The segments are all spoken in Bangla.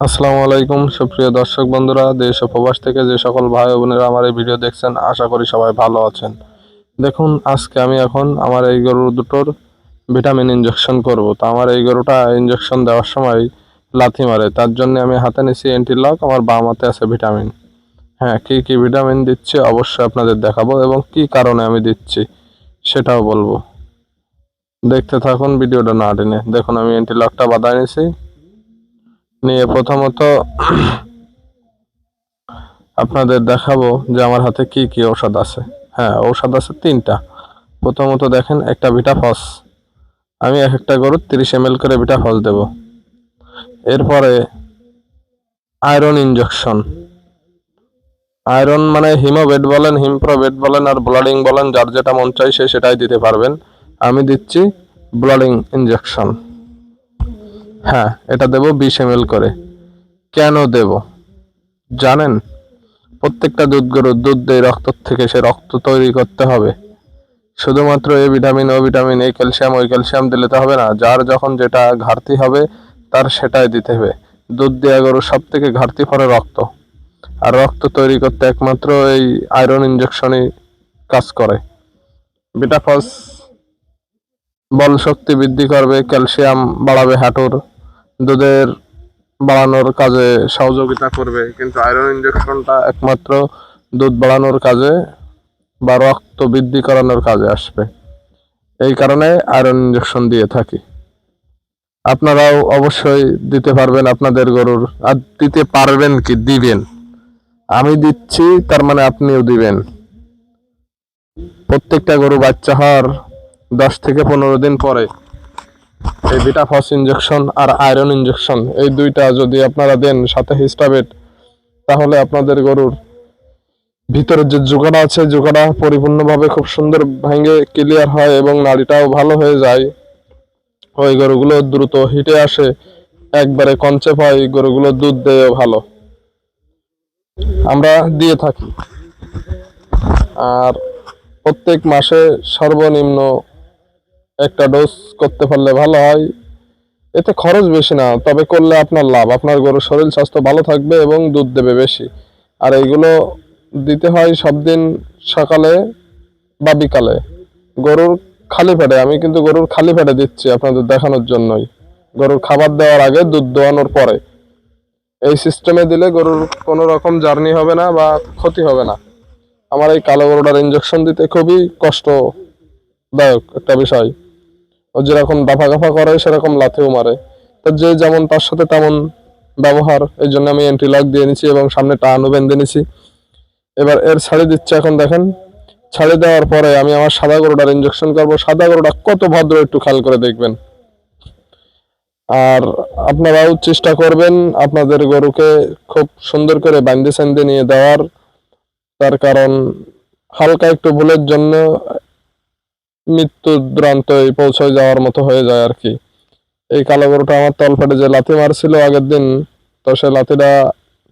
আসসালামু আলাইকুম, সুপ্রিয় দর্শক বন্ধুরা, দেশ ও প্রবাস থেকে যে সকল ভাই বোনেরা আমার এই ভিডিও দেখছেন, আশা করি সবাই ভালো আছেন। দেখুন, আজকে আমি এখন আমার এই গরু দুটোর ভিটামিন ইনজেকশন করব। তো আমার এই গরুটা ইনজেকশন দেওয়ার সময় লাথি মারে, তার জন্য আমি হাতে নিছি অ্যান্টিলক আমার বাম হাতে আছে ভিটামিন। হ্যাঁ কি কি ভিটামিন দিচ্ছি অবশ্যই আপনাদের দেখাবো এবং কি কারণে আমি দিচ্ছি সেটাও বলব। দেখতে থাকুন ভিডিওটা না টেনে। দেখুন, আমি অ্যান্টিলকটা বাঁধাই নিছি। নিয়ে প্রথমত আপনাদের দেখাবো যে আমার হাতে কি কি ঔষধ আছে। হ্যাঁ ঔষধ আছে তিনটা। প্রথমত দেখেন, একটা ভিটাফস আমি এক একটা গরুর তিরিশ এম করে ভিটাফস দেব। এরপরে আয়রন ইনজেকশন আয়রন মানে হিমোবেট বলেন হিমপ্রোবেট বলেন আর ব্লাডিং বলেন, যার যেটা মন চাই সে সেটাই দিতে পারবেন। আমি দিচ্ছি ব্লাডিং ইনজেকশন হ্যাঁ এটা দেব বিশ এম করে। কেন দেব? জানেন? প্রত্যেকটা দুধ গরুর দুধ দেয় রক্ত থেকে সে রক্ত তৈরি করতে হবে। শুধুমাত্র এ ভিটামিন, ও ভিটামিন এই ক্যালসিয়াম, ওই ক্যালসিয়াম দিলে তো হবে না। যার যখন যেটা ঘাটতি হবে, তার সেটাই দিতে হবে। দুধ দেওয়া গরুর সব থেকে ঘাটতি পড়ে রক্ত। আর রক্ত তৈরি করতে একমাত্র এই আয়রন ইনজেকশনই কাজ করে। বিটাফস বল শক্তি বৃদ্ধি করবে, ক্যালসিয়াম বাড়াবে হাঁটুর, দুধের বাড়ানোর কাজে সহযোগিতা করবে। কিন্তু আয়রন ইঞ্জেকশনটা একমাত্র দুধ বাড়ানোর কাজে বা রক্ত বৃদ্ধি করানোর কাজে আসবে। এই কারণে আয়রন ইঞ্জেকশন দিয়ে থাকি। আপনারাও অবশ্যই দিতে পারবেন আপনাদের গরুর। আর দিতে পারবেন কি? দিবেন। আমি দিচ্ছি, তার মানে আপনিও দিবেন। প্রত্যেকটা গরু বাচ্চা হওয়ার দশ থেকে পনেরো দিন পরে এই বিটাফস ইনজেকশন আর আয়রন ইনজেকশন এই দুইটা যদি আপনারা দেন সাথে হিস্টাবেট, তাহলে আপনাদের গরুর ভিতরে যে জোগাড়া আছে জোগাড়া পরিপূর্ণভাবে খুব সুন্দর ভেঙে ক্লিয়ার হয় এবং নাড়িটাও ভালো হয়ে যায়। ওই গরুগুলো দ্রুত হিটে আসে, একবারে কনচেপ হয় গরুগুলো দুধ দেয় ভালো। আমরা দিয়ে থাকি। আর প্রত্যেক মাসে সর্বনিম্ন একটা ডোজ করতে পারলে ভালো হয়। এতে খরচ বেশি না, তবে করলে আপনার লাভ। আপনার গরুর শরীর স্বাস্থ্য ভালো থাকবে এবং দুধ দেবে বেশি। আর এইগুলো দিতে হয় সব দিন সকালে বা বিকালে। গরুর খালি পেটে, আমি কিন্তু গরুর খালি পেটে দিচ্ছি আপনাদের দেখানোর জন্যই। গরুর খাবার দেওয়ার আগে দুধ দোয়ানোর পরে। এই সিস্টেমে দিলে গরুর কোনো রকম জার্নি হবে না বা ক্ষতি হবে না। আমার এই কালো গরুটার ইঞ্জেকশন দিতে খুবই কষ্টদায়ক একটা বিষয়। ও যেরকম দাফা গাফা করে, সেরকম লাথেও মারে। তো যে যেমন তার সাথে তেমন ব্যবহার, এই জন্য আমি অ্যান্টিলক দিয়ে নিছি এবং সামনে টানও বেঁধে নিছি। এবার এর ছাড়ি দিচ্ছে এখন দেখেন। ছাড়ি দেওয়ার পরে আমি আমার সাদা গরুটার ইঞ্জেকশন করব। সাদা গরুটা কত ভদ্র একটু খাল করে দেখবেন। আর আপনারাও চেষ্টা করবেন আপনাদের গরুকে খুব সুন্দর করে বান্ধে সান্ধে নিয়ে দেওয়ার। তার কারণ হালকা একটু ভুলের জন্য মৃত্যু দুরান্ত পৌঁছে যাওয়ার মতো হয়ে যায় আর কি। এই কালো গরুটা আমার তলপেটে যে লাথি মারছিল আগের দিন, তো সে লাথিটা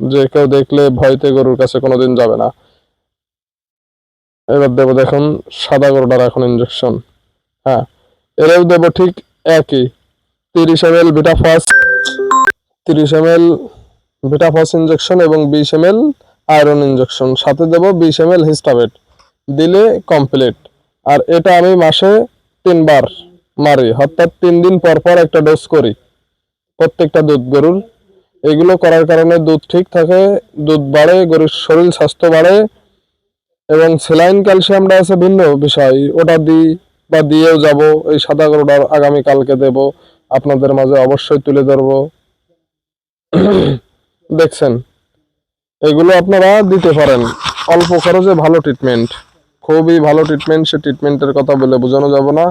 যে কেউ দেখলে ভয়তে গরুর কাছে কোনোদিন যাবে না। এবার দেবো দেখুন, সাদা গরুটার এখন ইঞ্জেকশন হ্যাঁ এরাও দেবো ঠিক একই। তিরিশ এম এল ভিটাফাস তিরিশ এম এল ভিটাফাস ইঞ্জেকশন এবং বিশ এম এল আয়রন ইঞ্জেকশন সাথে দেবো বিশ এম এল হিস্টাবেট দিলে কমপ্লিট আর এটা আমি মাসে তিনবার মারি, অর্থাৎ তিন দিন পর পর একটা ডোজ করি। প্রত্যেকটা দুধ গরুর। এগুলো করার কারণে দুধ ঠিক থাকে, দুধ বাড়ে, গরুর শরীর স্বাস্থ্য বাড়ে এবং সেলাইন ক্যালসিয়ামটা আছে ভিন্ন বিষয়। ওটা দিই বা দিয়েও যাব, এই সাদা গরুটার আগামীকালকে দেব, আপনাদের মাঝে অবশ্যই তুলে ধরবো। দেখছেন? এগুলো আপনারা দিতে পারেন। অল্প খরচে ভালো ট্রিটমেন্ট খুবই ভালো ট্রিটমেন্ট সে ট্রিটমেন্টের কথা বলে বোঝানো যাব না।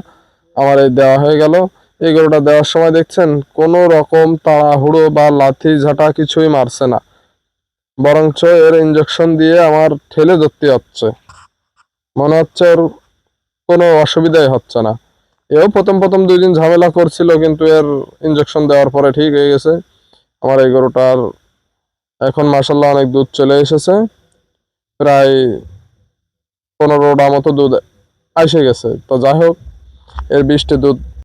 আমার এই দেওয়া হয়ে গেল। এই গরুটা দেওয়ার সময় দেখছেন, কোনো রকম তাড়াহুড়ো বা লাথি ঝাঁটা কিছুই মারছে না। বরঞ্চ এর ইঞ্জেকশন দিয়ে আমার ঠেলে ধরতে হচ্ছে। মনে হচ্ছে ওর কোনো অসুবিধাই হচ্ছে না। এও প্রথম প্রথম দুই দিন ঝামেলা করছিল, কিন্তু এর ইঞ্জেকশন দেওয়ার পরে ঠিক হয়ে গেছে। আমার এই গরুটার এখন মাসাল্লাহ অনেক দুধ চলে এসেছে। প্রায় পনেরোটা মতো দুধ এসে গেছে। তো যাই হোক এর বৃষ্টি দুধ